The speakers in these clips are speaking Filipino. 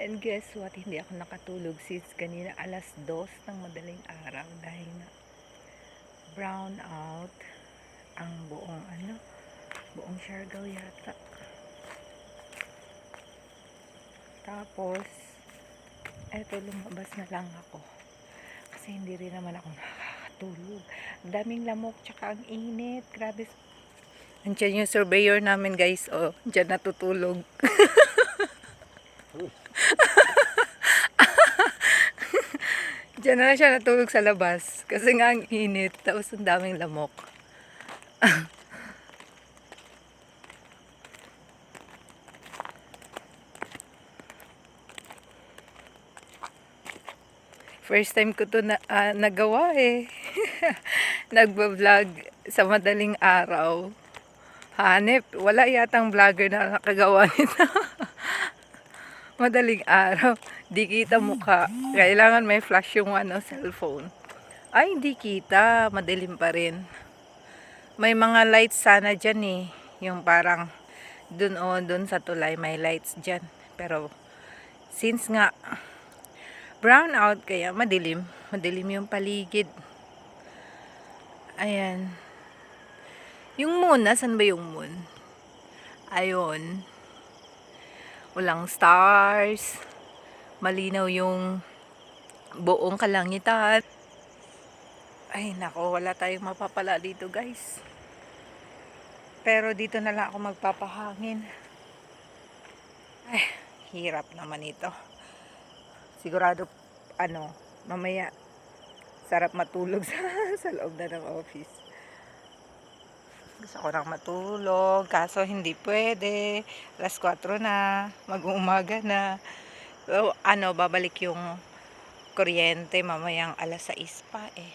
And guess what? Hindi ako nakatulog since kanina alas dos ng madaling araw dahil na brown out ang buong ano, buong Siargao yata. Tapos, eto lumabas na lang ako. Kasi hindi rin naman ako nakakatulog. Daming lamok, tsaka ang init. Grabe. Andiyan yung surveyor namin guys. Oh, dyan natutulog. Diyan na siya natulog sa labas. Kasi nga ang init. Tapos ang daming lamok. First time ko to na, ah, nagawa eh. Nagba-vlog sa madaling araw. Hanep, wala yatang vlogger na nakagawa nito. madaling araw. Di kita mukha. Kailangan may flash yung ano, cellphone. Ay, hindi kita. Madilim pa rin. May mga lights sana dyan eh. Yung parang dun o dun sa tulay may lights dyan. Pero since nga brown out kaya madilim. Madilim yung paligid. Ayan. Yung moon, nasan ba yung moon? Ayun. Walang stars. Malinaw yung buong kalangitan. Ay, nako, wala tayong mapapala dito, guys. Pero dito na lang ako magpapahangin. Ay, hirap naman ito. Sigurado, ano, mamaya, sarap matulog sa, sa loob na ng office. Gusto ko nang matulog, kaso hindi pwede. Alas 4 na, mag-uumaga na. So, ano, babalik yung kuryente mamayang alas 6 pa eh.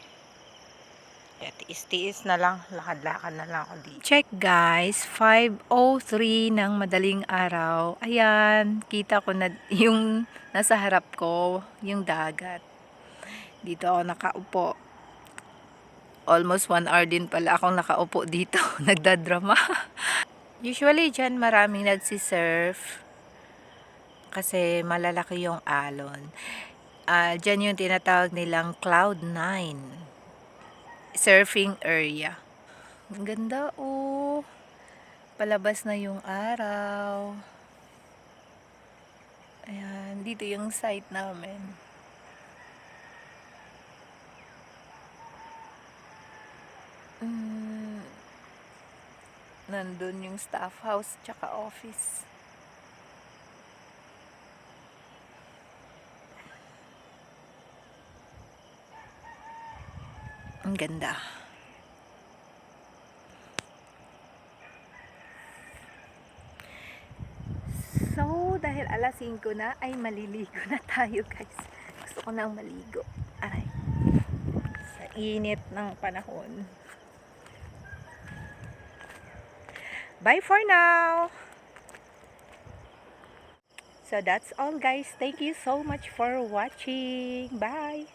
Kaya tiis-tiis na lang, lakad-lakad na lang ako dito. Check guys, 5.03 ng madaling araw. Ayan, kita ko na yung nasa harap ko, yung dagat. Dito ako nakaupo. Almost one hour din pala akong nakaupo dito. Nagdadrama. Usually dyan maraming nagsisurf. Kasi malalaki yung alon. Ah, dyan yung tinatawag nilang Cloud9 surfing area. Ang ganda oh. Palabas na yung araw. Ayan, dito yung site namin. Mm, nandun yung staff house tsaka office. Ang ganda. So, dahil alas 5 na, ay maliligo na tayo guys. Gusto ko nang maligo. Aray. Sa init ng panahon. Bye for now! So that's all guys. Thank you so much for watching. Bye!